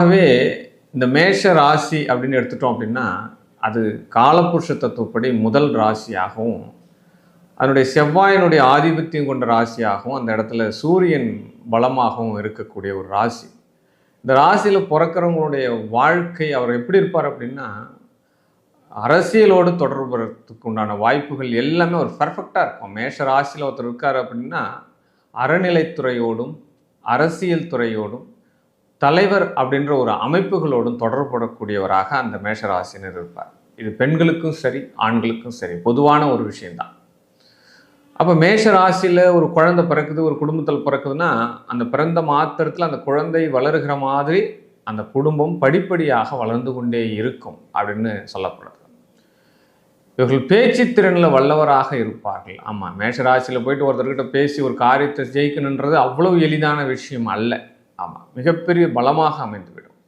ஆகவே இந்த மேஷ ராசி அப்படின்னு எடுத்துட்டோம் அப்படின்னா அது காலபுருஷ தத்துவப்படி முதல் ராசியாகவும் அதனுடைய செவ்வாயினுடைய ஆதிபத்தியம் கொண்ட ராசியாகவும் அந்த இடத்துல சூரியன் பலமாகவும் இருக்கக்கூடிய ஒரு ராசி. இந்த ராசியில் பிறக்கிறவங்களுடைய வாழ்க்கை அவர் எப்படி இருப்பார் அப்படின்னா அரசியலோடு தொடர்புறதுக்கு உண்டான வாய்ப்புகள் எல்லாமே ஒரு பர்ஃபெக்டாக இருக்கும். மேஷ ராசியில் ஒருத்தர் இருக்கார் அப்படின்னா அறநிலைத்துறையோடும் அரசியல் துறையோடும் தலைவர் அப்படின்ற ஒரு அமைப்புகளோடும் தொடர்படக்கூடியவராக அந்த மேஷராசினர் இருப்பார். இது பெண்களுக்கும் சரி ஆண்களுக்கும் சரி பொதுவான ஒரு விஷயம்தான். அப்போ மேஷ ராசியில் ஒரு குழந்தை பிறக்குது ஒரு குடும்பத்தில் பிறக்குதுன்னா அந்த பிறந்த மாத்திரத்தில் அந்த குழந்தை வளருகிற மாதிரி அந்த குடும்பம் படிப்படியாக வளர்ந்து கொண்டே இருக்கும் அப்படின்னு சொல்லப்படுது. இவர்கள் பேச்சு திறனில் வல்லவராக இருப்பார்கள். ஆமாம் மேஷராசியில் போயிட்டு ஒருத்தர்கிட்ட பேசி ஒரு காரியத்தை ஜெயிக்கணுன்றது அவ்வளவு எளிதான விஷயம் அல்ல. ஆமாம் மிகப்பெரிய பலமாக அமைந்துவிடும்.